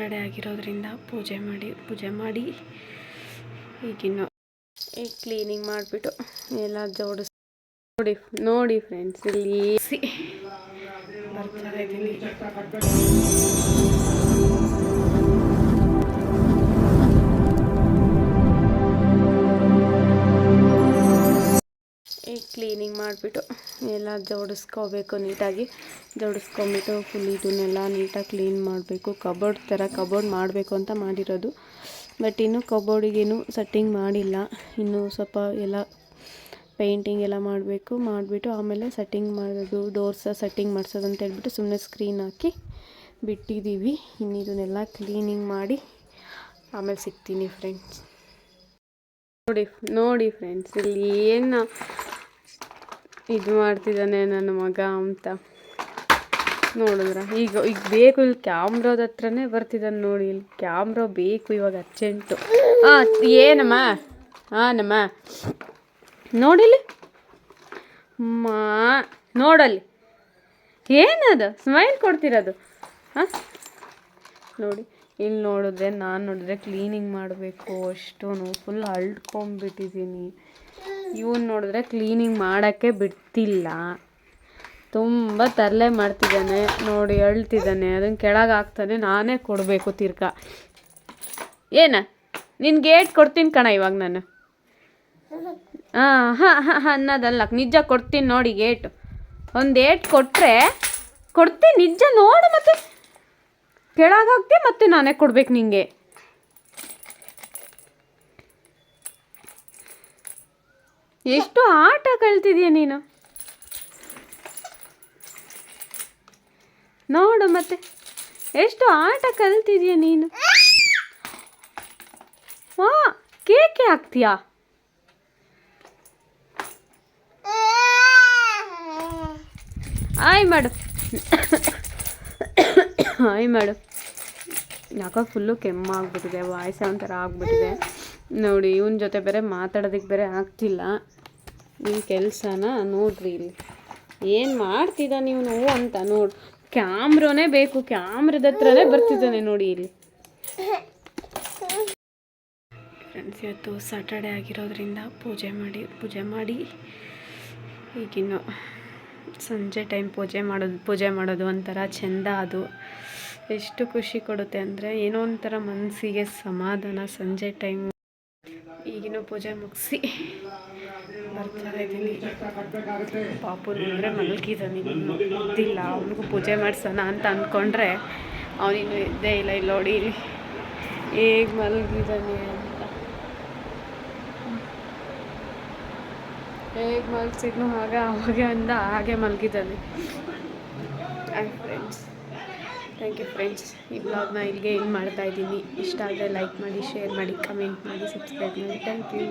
Ready ಆಗಿರೋದ್ರಿಂದ ಪೂಜೆ ಮಾಡಿ ಪೂಜೆ ಮಾಡಿ ಈಗಿನ್ನು ಈಗ ಕ್ಲೀನಿಂಗ್ ಮಾಡಿಬಿಟ್ಟು ಎಲ್ಲ ಜೋಡಿಸ್ ನೋಡಿ ನೋಡಿ ಫ್ರೆಂಡ್ಸ್ ಇಲ್ಲಿ ಸಿ ಈಗ ಕ್ಲೀನಿಂಗ್ ಮಾಡಿಬಿಟ್ಟು ಎಲ್ಲ ಜೋಡಿಸ್ಕೋಬೇಕು ನೀಟಾಗಿ. ಜೋಡಿಸ್ಕೊಂಬಿಟ್ಟು ಫುಲ್ ಇದನ್ನೆಲ್ಲ ನೀಟಾಗಿ ಕ್ಲೀನ್ ಮಾಡಬೇಕು. ಕಬೋರ್ಡ್ ಥರ ಕಬೋರ್ಡ್ ಮಾಡಬೇಕು ಅಂತ ಮಾಡಿರೋದು. ಬಟ್ ಇನ್ನೂ ಕಬೋರ್ಡಿಗೇನು ಸೆಟ್ಟಿಂಗ್ ಮಾಡಿಲ್ಲ. ಇನ್ನೂ ಸ್ವಲ್ಪ ಎಲ್ಲ ಪೇಂಟಿಂಗ್ ಎಲ್ಲ ಮಾಡಬೇಕು. ಮಾಡಿಬಿಟ್ಟು ಆಮೇಲೆ ಸೆಟ್ಟಿಂಗ್ ಮಾಡೋದು ಡೋರ್ಸ ಸೆಟ್ಟಿಂಗ್ ಮಾಡಿಸೋದು ಅಂತ ಹೇಳ್ಬಿಟ್ಟು ಸುಮ್ಮನೆ ಸ್ಕ್ರೀನ್ ಹಾಕಿ ಬಿಟ್ಟಿದ್ದೀವಿ. ಇನ್ನು ಇದನ್ನೆಲ್ಲ ಕ್ಲೀನಿಂಗ್ ಮಾಡಿ ಆಮೇಲೆ ಸಿಗ್ತೀನಿ ಫ್ರೆಂಡ್ಸ್ ನೋಡಿ ನೋಡಿ ಫ್ರೆಂಡ್ಸ್ ಇಲ್ಲಿ ಏನು ಇದು ಮಾಡ್ತಿದ್ದಾನೆ ನನ್ನ ಮಗ ಅಂತ. ನೋಡಿದ್ರ? ಈಗ ಈಗ ಬೇಕು ಇಲ್ಲಿ ಕ್ಯಾಮ್ರಾದ ಹತ್ರನೇ ಬರ್ತಿದ್ದಾನೆ ನೋಡಿ. ಇಲ್ಲಿ ಕ್ಯಾಮ್ರಾ ಬೇಕು ಇವಾಗ ಅರ್ಜೆಂಟು. ಹಾಂ ಏನಮ್ಮ? ಹಾಂ ನೋಡಿಲಿ ಮಾ ನೋಡಲ್ಲಿ. ಏನದು? ಸ್ಮೈಲ್ ಕೊಡ್ತಿರೋದು. ಹಾಂ ನೋಡಿ, ಇಲ್ಲಿ ನೋಡಿದ್ರೆ ನಾನು ನೋಡಿದ್ರೆ ಕ್ಲೀನಿಂಗ್ ಮಾಡಬೇಕು ಅಷ್ಟು ಫುಲ್ ಅಳ್ಕೊಂಬಿಟ್ಟಿದ್ದೀನಿ ಇವನು ನೋಡಿದ್ರೆ ಕ್ಲೀನಿಂಗ್ ಮಾಡೋಕ್ಕೆ ಬಿಡ್ತಿಲ್ಲ. ತುಂಬ ತರಲೆ ಮಾಡ್ತಿದ್ದಾನೆ, ನೋಡಿ ಅಳ್ತಿದ್ದಾನೆ ಅದನ್ನು ಕೆಳಗೆ ಹಾಕ್ತಾನೆ, ನಾನೇ ಕೊಡಬೇಕು ತಿರ್ಗ. ಏನ? ನಿನ್ನ ಗೇಟ್ ಕೊಡ್ತೀನಿ ಕಣ ಇವಾಗ ನಾನು. ಹಾಂ ಹಾಂ ಹಾಂ ಅನ್ನೋದಲ್ಲ, ನಿಜ ಕೊಡ್ತೀನಿ ನೋಡಿ ಗೇಟ್ ಒಂದು ಏಟ್ ಕೊಟ್ಟರೆ ಕೊಡ್ತೀನಿ ನಿಜ ನೋಡು ಮತ್ತೆ. ಕೆಳಗೆ ಹಾಕ್ತಿ ಮತ್ತೆ ನಾನೇ ಕೊಡ್ಬೇಕು ನಿಂಗೆ. ಎಷ್ಟು ಆಟ ಕಲ್ತಿದೀಯ ನೀನು? ನೋಡು ಮತ್ತೆ, ಎಷ್ಟು ಆಟ ಕಲ್ತಿದೀಯ ನೀನು? ವಾ ಕೇಕೆ ಹಾಕ್ತೀಯಾ? ಆಯ್ ಮಾಡು. ಆಯ್ ಮಾಡು. ಯಾಕೋ ಫುಲ್ಲು ಕೆಮ್ಮಾಗ್ಬಿಟ್ಟಿದೆ ವಾಯ್ಸ್ ಒಂಥರ ಆಗ್ಬಿಟ್ಟಿದೆ. ನೋಡಿ, ಇವನ ಜೊತೆ ಬೇರೆ ಮಾತಾಡೋದಕ್ಕೆ ಬೇರೆ ಆಗ್ತಿಲ್ಲ. ನಿಮ್ಮ ಕೆಲಸನ ನೋಡ್ರಿ ಇಲ್ಲಿ. ಏನು ನೀವು ನೋವು ಅಂತ ನೋಡಿ. ಕ್ಯಾಮ್ರೋನೇ ಬೇಕು, ಕ್ಯಾಮ್ರದ ಹತ್ರನೇ ಬರ್ತಿದ್ದಾನೆ ನೋಡಿ ಇಲ್ಲಿ. ಫ್ರೆಂಡ್ಸ್ ಇವತ್ತು ಸಾಟರ್ಡೆ ಆಗಿರೋದ್ರಿಂದ ಪೂಜೆ ಮಾಡಿ ಪೂಜೆ ಮಾಡಿ ಈಗಿನ್ನು ಸಂಜೆ ಟೈಮ್ ಪೂಜೆ ಮಾಡೋದು ಪೂಜೆ ಮಾಡೋದು ಒಂಥರ ಚೆಂದ ಅದು. ಎಷ್ಟು ಖುಷಿ ಕೊಡುತ್ತೆ ಅಂದರೆ ಏನೋ ಒಂಥರ ಮನಸ್ಸಿಗೆ ಸಮಾಧಾನ ಸಂಜೆ ಟೈಮ್ ಈಗಿನ ಪೂಜೆ ಮುಗಿಸಿ ಬರ್ತಾ ಇದ್ದೀನಿ ಪಾಪು ಅಂದರೆ ಮಲಗಿದ್ದಾನೆ ಗೊತ್ತಿಲ್ಲ ಅವನಿಗೂ ಪೂಜೆ ಮಾಡಿಸೋಣ ಅಂತ ಅಂದ್ಕೊಂಡ್ರೆ ಅವನಿನ್ನು ಇದ್ದೇ ಇಲ್ಲ. ಇಲ್ಲಿ ನೋಡಿ ಹೇಗೆ ಮಲಗಿದ್ದಾನೆ ಅಂತ. ಹೇಗೆ ಮಲಗಿಸಿದ್ನು ಆಗ, ಅವಾಗ ಅಂದ ಹಾಗೆ ಮಲಗಿದ್ದಾನೆ. ಫ್ರೆಂಡ್ಸ್ ಥ್ಯಾಂಕ್ ಯು ಫ್ರೆಂಡ್ಸ್ ಈ ಬ್ಲಾಗ್ನ ಇಲ್ಲಿಗೆ ಏನು ಮಾಡ್ತಾಯಿದ್ದೀನಿ ಇಷ್ಟ ಆದರೆ ಲೈಕ್ ಮಾಡಿ ಶೇರ್ ಮಾಡಿ ಕಮೆಂಟ್ ಮಾಡಿ ಸಬ್ಸ್ಕ್ರೈಬ್ ಮಾಡಿ. Thank you